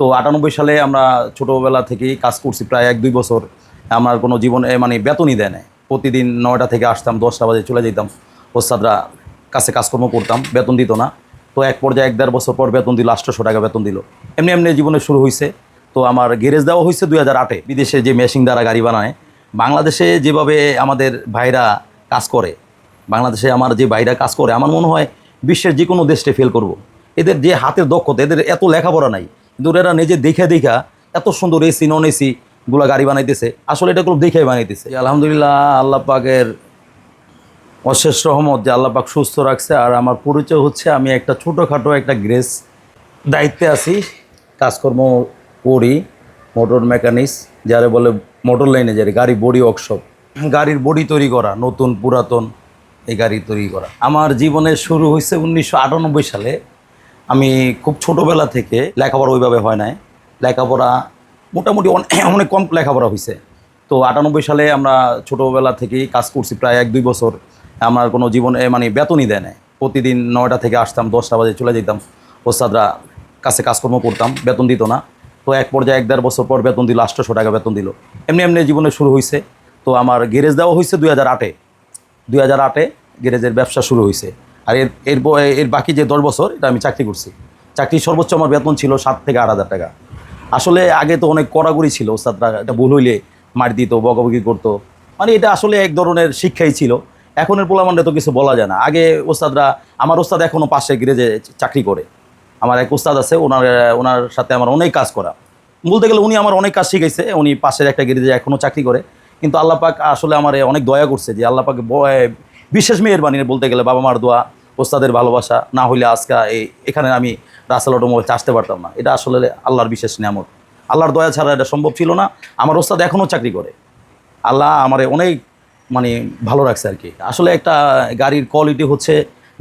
তো আটানব্বই সালে আমরা ছোটোবেলা থেকেই কাজ করছি প্রায় এক দুই বছর। আমার কোনো জীবনে মানে বেতনই দেয় নাই। প্রতিদিন নয়টা থেকে আসতাম, দশটা বাজে চলে যেতাম। ওস্তাদরা কাছে কাজকর্ম করতাম, বেতন দিত না। তো এক পর্যায়ে এক দেড় বছর পর বেতন দিল, আটশোশো টাকা বেতন দিল। এমনি এমনি জীবনে শুরু হয়েছে তো আমার গ্যারেজ দেওয়া হয়েছে দুই হাজার আটে, বিদেশে যে মেশিন দ্বারা গাড়ি বানায়। বাংলাদেশে যেভাবে আমাদের ভাইরা কাজ করে, বাংলাদেশে আমার যে ভাইরা কাজ করে, আমার মনে হয় বিশ্বের যে কোনো দেশে ফেল করব। এদের যে হাতের দক্ষতা, এদের এত লেখাপড়া নাই। এরা নিজে দেখে দেখা এত সুন্দর এসি নন এসি গুলা গাড়ি বানাইতেছে। আসলে এটা কোনো দেখে বানাইতেছে। আলহামদুলিল্লাহ, আল্লাহ পাকের অশেষ রহমত যে আল্লাহ পাক সুস্থ রাখছে। আর আমার পরিচয় হচ্ছে, আমি একটা ছোটোখাটো একটা গ্রেস দায়িত্বে আছি, কাজকর্ম করি, মোটর মেকানিক্স যারা বলে মোটর লাইনে যারে, গাড়ি বডি ওয়ার্কশপ। গাড়ির বডি তৈরি করা, নতুন পুরাতন এই গাড়ি তৈরি করা। আমার জীবনের শুরু হয়েছে উনিশশো আটানব্বই সালে। আমি খুব ছোটোবেলা থেকে লেখাপড়া ওইভাবে হয় নাই। লেখাপড়া মোটামুটি অনেক কম লেখাপড়া হয়েছে তো আটানব্বই সালে আমরা ছোটোবেলা থেকেই কাজ করছি প্রায় এক দুই বছর। আমার কোনো জীবনে মানে বেতনই দেয় নাই। প্রতিদিন নয়টা থেকে আসতাম, দশটা বাজে চলে যেতাম। ওস্তাদরা কাছে কাজকর্ম করতাম, বেতন দিত না। তো এক পর্যায়ে এক দেড় বছর পর বেতন দিল, আটশোশো টাকা বেতন দিল। এমনি এমনি জীবনে শুরু হয়েছে তো আমার গ্যারেজ দেওয়া হয়েছে দুই হাজার আটে। দুই হাজার আটে গ্যারেজের ব্যবসা শুরু হয়েছে আর এর এর এর বাকি যে দশ বছর এটা আমি চাকরি করছি। চাকরির সর্বোচ্চ আমার বেতন ছিল সাত থেকে আট হাজার টাকা। আসলে আগে তো অনেক কড়াকড়ি ছিল ওস্তাদরা এটা ভুল হইলে মার দিত বকাবকি করতো। মানে এটা আসলে এক ধরনের শিক্ষাই ছিল। এখনের পোলামান্ডে তো কিছু বলা যায় না। আগে ওস্তাদরা আমার ওস্তাদ এখনও পাশে গ্রেজে চাকরি করে। আমার এক ওস্তাদ আছে ওনার ওনার সাথে আমার অনেক কাজ করা। বলতে গেলে উনি আমার অনেক কাজ শিখেছে উনি পাশের একটা গ্যারেজে এখনও চাকরি করে। কিন্তু আল্লাহ পাক আসলে আমার অনেক দয়া করছে যে আল্লাহ পাক ব- এ, বিশেষ মেয়ের বানিয়ে বলতে গেলে বাবা মার দোয়া, ওস্তাদের ভালোবাসা, না হলে আজকে এই এখানে আমি রাসেল অটোমোবাইল চাষতে পারতাম না। এটা আসলে আল্লাহর বিশেষ নিয়ামত। আল্লাহর দয়া ছাড়া এটা সম্ভব ছিল না। আমার ওস্তাদ এখনও চাকরি করে। আল্লাহ আমার অনেক মানে ভালো রাখছে আর কি। আসলে একটা গাড়ির কোয়ালিটি হচ্ছে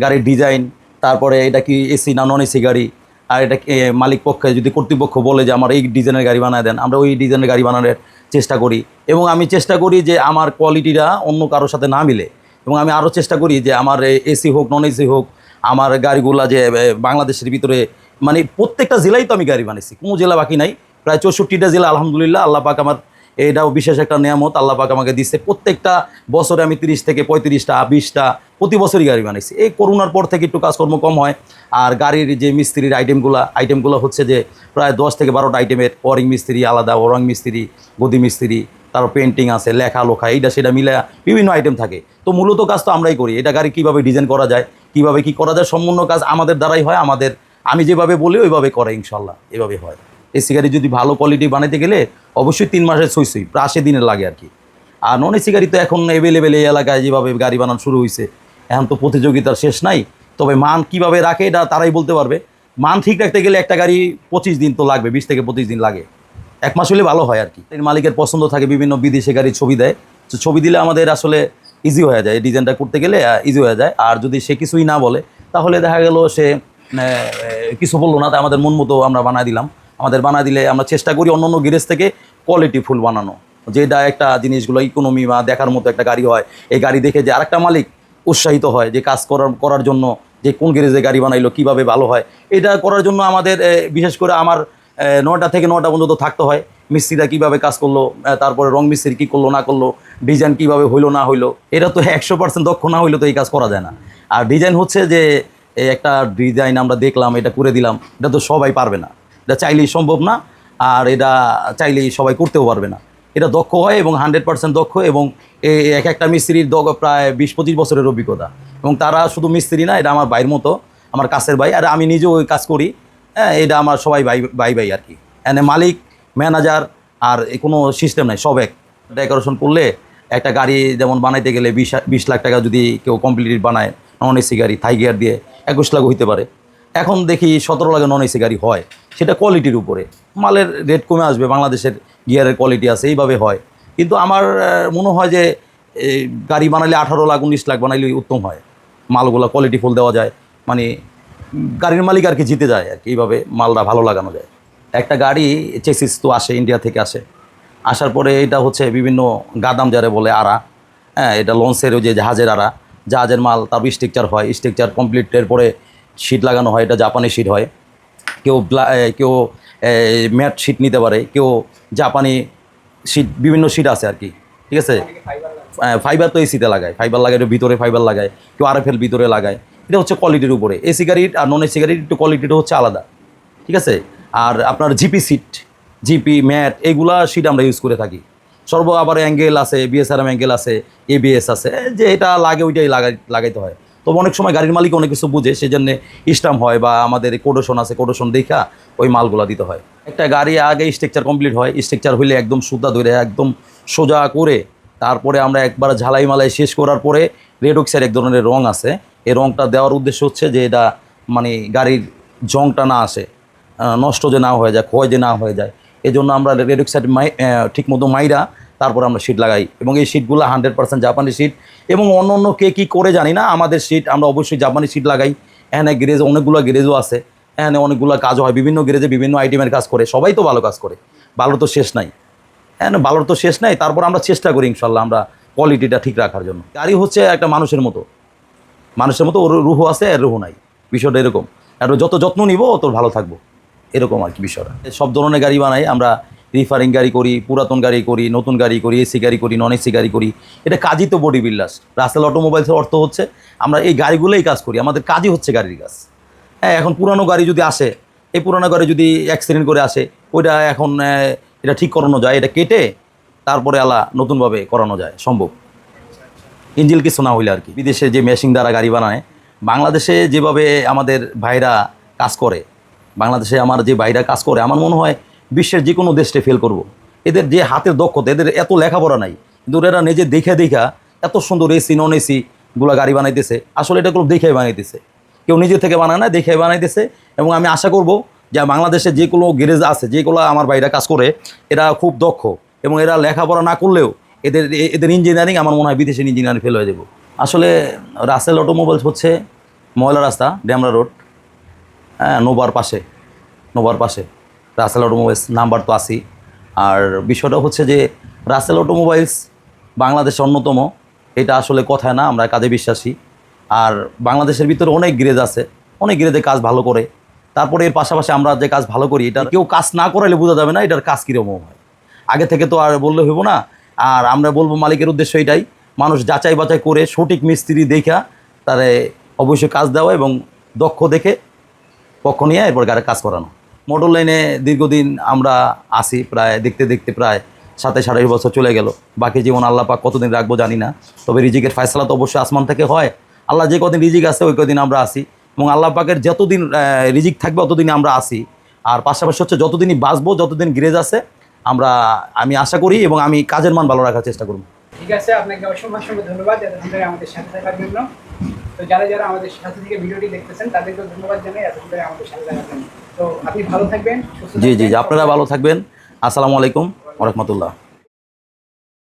গাড়ির ডিজাইন তারপরে এটা কি এসি না নন এসি গাড়ি, আর এটা মালিক পক্ষে যদি কর্তৃপক্ষ বলে যে আমার এই ডিজাইনের গাড়ি বানায় দেন, আমরা ওই ডিজাইনের গাড়ি বানানোর চেষ্টা করি। এবং আমি চেষ্টা করি যে আমার কোয়ালিটিটা অন্য কারোর সাথে না মিলে। এবং আমি আরও চেষ্টা করি যে আমার এসি হোক নন এসি হোক, আমার গাড়িগুলা যে বাংলাদেশের ভিতরে মানে প্রত্যেকটা জেলায় তো আমি গাড়ি বানিয়েছি কোনো জেলা বাকি নাই। প্রায় চৌষট্টিটা জেলা, আলহামদুলিল্লাহ, আল্লাহ পাক আমার এটাও বিশেষ একটা নিয়ামত, আল্লাহ পাক আমাকে দিচ্ছে প্রত্যেকটা বছরে আমি তিরিশ থেকে পঁয়ত্রিশটা, বিশটা, প্রতি বছরই গাড়ি বানাইছি। এই করোনার পর থেকে একটু কাজকর্ম কম হয়, আর গাড়ির যে মিস্ত্রির আইটেমগুলো আইটেমগুলো হচ্ছে যে, প্রায় দশ থেকে বারোটা আইটেমের ওয়ারিং মিস্ত্রি আলাদা ওরং মিস্ত্রি, গদি মিস্ত্রি তারপর পেন্টিং আছে, লেখা, লোখা, এইটা সেটা মিলে বিভিন্ন আইটেম থাকে। তো মূলত কাজ তো আমরাই করি। এটা গাড়ি কীভাবে ডিজাইন করা যায়, কীভাবে কি করা যায়, সম্পূর্ণ কাজ আমাদের দ্বারাই হয়, আমাদের, আমি যেভাবে বলি ওইভাবে করে ইনশাল্লাহ এভাবে হয়। এসি গাড়ি যদি ভালো কোয়ালিটি বানাইতে গেলে অবশ্যই তিন মাসের সই সই, প্রায় আশি দিনের লাগে আর কি। আর নন এসি গাড়ি তো এখন অ্যাভেলেবেল এই এলাকায় যেভাবে গাড়ি বানানো শুরু হয়েছে এখন তো প্রতিযোগিতার শেষ নাই, তবে মান কীভাবে রাখে এটা তারাই বলতে পারবে। মান ঠিক রাখতে গেলে একটা গাড়ি পঁচিশ দিন তো লাগবে, বিশ থেকে পঁচিশ দিন লাগে। এক মাস হলে ভালো হয় আর কি। মালিকের পছন্দ থাকে, বিভিন্ন বিদেশি গাড়ির ছবি দেয়। তো ছবি দিলে আমাদের আসলে ইজি হয়ে যায় ডিজাইনটা করতে গেলে ইজি হয়ে যায়। আর যদি সে কিছুই না বলে, তাহলে দেখা গেল সে কিছু বলল না, তাই আমাদের মন মতো আমরা বানায় দিলাম। আমাদের বানায় দিলে আমরা চেষ্টা করি অন্য অন্য গ্যারেজ থেকে কোয়ালিটি ফুল বানানো। যেটা একটা জিনিসগুলো ইকোনমি বা দেখার মতো একটা গাড়ি হয়, এই গাড়ি দেখে যে আরেকটা মালিক উৎসাহিত হয় যে কাজ করার করার জন্য যে কোন গ্যারেজে গাড়ি বানাইলো, কীভাবে ভালো হয়। এটা করার জন্য আমাদের বিশেষ করে আমার নটা থেকে নটা পর্যন্ত থাকতে হয়। মিস্ত্রিরা কীভাবে কাজ করল তারপরে রং মিস্ত্রি কী করল, না করল, ডিজাইন কীভাবে হইল, না হইল, এটা তো একশো পার্সেন্ট দক্ষ না হইলে তো এই কাজ করা যায় না। আর ডিজাইন হচ্ছে যে একটা ডিজাইন আমরা দেখলাম, এটা করে দিলাম, এটা তো সবাই পারবে না। এটা চাইলেই সম্ভব না, আর এটা চাইলেই সবাই করতেও পারবে না। এটা দক্ষ হয় এবং হান্ড্রেড পার্সেন্ট দক্ষ এবং এক একটা মিস্ত্রির দগ প্রায় বিশ পঁচিশ বছরের অভিজ্ঞতা। এবং তারা শুধু মিস্ত্রি না, এটা আমার ভাইয়ের মতো, আমার কাছের ভাই, আর আমি নিজেও ওই কাজ করি। হ্যাঁ এটা আমার সবাই ভাই ভাই ভাই আর কি। এনে মালিক, ম্যানেজার আর কোনো সিস্টেম নাই, সব এক। ডেকোরেশন করলে একটা গাড়ি যেমন বানাইতে গেলে বিশ বিশ লাখ টাকা যদি কেউ কমপ্লিট বানায় নন এসি গাড়ি থাই গিয়ার দিয়ে একুশ লাখ হইতে পারে। এখন দেখি সতেরো লাখে নন এসি গাড়ি হয়, সেটা কোয়ালিটির উপরে। মালের রেট কমে আসবে, বাংলাদেশের গিয়ারের কোয়ালিটি আছে, এইভাবে হয়। কিন্তু আমার মনে হয় যে গাড়ি বানাইলে আঠারো লাখ, উনিশ লাখ বানাইলে উত্তম হয়। মালগুলো কোয়ালিটি ফুল দেওয়া যায় মানে গাড়ির মালিক আর কি জিতে যায় আর কি এইভাবে মালটা ভালো লাগানো যায়। একটা গাড়ি চেসিস তো আসে ইন্ডিয়া থেকে আসে। আসার পরে এটা হচ্ছে বিভিন্ন গাদাম যারে বলে আরা। হ্যাঁ এটা লঞ্চের ওই যে জাহাজের আরা। জাহাজের মাল তার স্ট্রাকচার হয় স্ট্রাকচার কমপ্লিটের পরে শিট লাগানো হয় এটা জাপানি শিট হয়। কেউ কেউ ম্যাট শিট নিতে পারে কেউ জাপানি শিট বিভিন্ন শিট আছে আর কি ঠিক আছে? ফাইবার তো এসিতে লাগায় ফাইবার লাগায় একটু ভিতরে ফাইবার লাগায় কেউ আরএফএল ভিতরে লাগায়। এটা হচ্ছে কোয়ালিটির উপরে। এসি গাড়ির আর নন এসি গাড়ির একটু কোয়ালিটিটা হচ্ছে আলাদা। ঠিক আছে? আর আপনার জিপি সিট জিপি ম্যাট এগুলা সিট আমরা ইউজ করে থাকি। সর্ব আবার অ্যাঙ্গেল আছে বিএসআরএম অ্যাঙ্গেল আছে এবিএস আছে যে এটা লাগে ওইটাই লাগাই লাগাইতে হয়। তবে অনেক সময় গাড়ির মালিক অনেক কিছু বুঝে সেই জন্য স্টাম্প হয় বা আমাদের কোডোশন আছে, কোডোশন দেখা ওই মালগুলা দিতে হয়। একটা গাড়ি আগে স্ট্রাকচার কমপ্লিট হয় স্ট্রাকচার হইলে একদম সুতা ধরে একদম সোজা করে তারপরে আমরা একবার ঝালাই মালাই শেষ করার পরে রেড অক্সাইড এক ধরনের রং আছে। এই রংটা দেওয়ার উদ্দেশ্য হচ্ছে যে এটা মানে গাড়ির জংটা না আসে নষ্ট যে না হয়ে যায়, ক্ষয় যে না হয়ে যায়। এই জন্য আমরা রেড অক্সাইড মাই ঠিক মতো মাইরা তারপর আমরা শীট লাগাই। এবং এই শীটগুলো হান্ড্রেড পার্সেন্ট জাপানি শীট এবং অন্য অন্য কে কী করে জানি না, আমাদের শীট আমরা অবশ্যই জাপানি শীট লাগাই। এখানে গ্যারেজ অনেকগুলো গ্যারেজও আছে। এখানে অনেকগুলো কাজ হয়। বিভিন্ন গ্যারেজে বিভিন্ন আইটেমের কাজ করে। সবাই তো ভালো কাজ করে। ভালো তো শেষ নাই। হ্যাঁ ভালোর তো শেষ নাই। তারপর আমরা চেষ্টা করি ইনশাল্লাহ আমরা কোয়ালিটিটা ঠিক রাখার জন্য। গাড়ি হচ্ছে একটা মানুষের মতো। মানুষের মতো ওর রুহ আছে, আর রুহ নাই। বিষয়টা এরকম। আর যত যত্ন নিব তত ভালো থাকব। এরকম আর কি বিষয়টা। সব ধরনের গাড়ি বানাই, আমরা রিফারিং গাড়ি করি, পুরাতন গাড়ি করি, নতুন গাড়ি করি এসি গাড়ি করি নন এসি গাড়ি করি। এটা কাজই তো বডি বিল্ডার্স রাসেল অটোমোবাইলসের অর্থ হচ্ছে, আমরা এই গাড়িগুলোই কাজ করি। আমাদের কাজই হচ্ছে গাড়ির কাজ। হ্যাঁ এখন পুরানো গাড়ি যদি আসে, এই পুরানো গাড়ি যদি অ্যাক্সিডেন্ট করে আসে, ওইটা এখন এটা ঠিক করানো যায়, এটা কেটে তারপরে আলা নতুনভাবে করানো যায়, সম্ভব। ইঞ্জিল কিছু না হইলে আর কি বিদেশে যে মেশিন দ্বারা গাড়ি বানায়, বাংলাদেশে যেভাবে আমাদের ভাইরা কাজ করে, বাংলাদেশে আমার যে ভাইরা কাজ করে, আমার মনে হয় বিশ্বের যে কোনো দেশে ফেল করব। এদের যে হাতের দক্ষতা, এদের এত লেখাপড়া নাই, কিন্তু এরা নিজে দেখে দেখা এত সুন্দর এসি নন এসি গুলা গাড়ি বানাইতেছে। আসলে এটা কোনো দেখে বানাইতেছে। কেউ নিজে থেকে বানায় না দেখে বানাইতেছে। এবং আমি আশা করব যে বাংলাদেশে যে কোনো গ্যারেজ আছে, যেগুলো আমার ভাইরা কাজ করে, এরা খুব দক্ষ এবং এরা লেখাপড়া না করলেও এদের এদের ইঞ্জিনিয়ারিং আমার মনে হয় বিদেশের ইঞ্জিনিয়ারিং ফেল হয়ে যাব। আসলে রাসেল অটোমোবাইলস হচ্ছে ময়লা রাস্তা, ড্যামরা রোড হ্যাঁ নোবার পাশে নোবার পাশে। রাসেল অটোমোবাইলস নাম্বার তো আসি আর বিষয়টা হচ্ছে যে রাসেল অটোমোবাইলস বাংলাদেশের অন্যতম, এটা আসলে কথায় না, আমরা কাজে বিশ্বাসী। আর বাংলাদেশের ভিতরে অনেক গ্রেজ আছে, অনেক গ্রেজে কাজ ভালো করে। তারপরে এর পাশাপাশি আমরা যে কাজ ভালো করি এটা কেউ কাজ না করাইলে বোঝা যাবে না এটার কাজ কীরকম হয়। আগে থেকে তো আর বললে হইব না আর আমরা বলব মালিকের উদ্দেশ্য এটাই, মানুষ যাচাই বাছাই করে সঠিক মিস্ত্রি দেখা, তারে অবশ্যই কাজ দেওয়া এবং দক্ষ দেখে পক্ষ নিয়ে এরপর গাড়ি কাজ করানো। মোটর লাইনে দীর্ঘদিন আমরা আসি প্রায় দেখতে দেখতে প্রায় সাতাশ আঠাশ বছর চলে গেল। বাকি জীবন আল্লাহ পাক কতদিন রাখব জানি না। তবে রিজিকের ফয়সলা তো অবশ্যই আসমান থেকে হয়। আল্লাহ যে কদিন রিজিক আছে, ওই কদিন আমরা আসি এবং আল্লাহ পাকের যতদিন রিজিক থাকবে ততদিন আমরা আসি আর পাশাপাশি হচ্ছে যতদিনই বাঁচবো, যতদিন গ্রেজ আছে আমরা আমি আশা করি এবং আমি কাজের মান ভালো রাখার চেষ্টা করব। ঠিক আছে আপনাকে অসংখ্য অসংখ্য ধন্যবাদ। এতক্ষণ আমাদের সাথে থাকার জন্য। তো যারা যারা আমাদের সাথে থেকে ভিডিওটি দেখতেছেন তাদেরকেও ধন্যবাদ জানাই এতক্ষণ আমাদের সাথে থাকার জন্য। তো আপনি ভালো থাকবেন জি জি জি আপনারা ভালো থাকবেন। আসসালামু আলাইকুম রহমতুল্লাহ।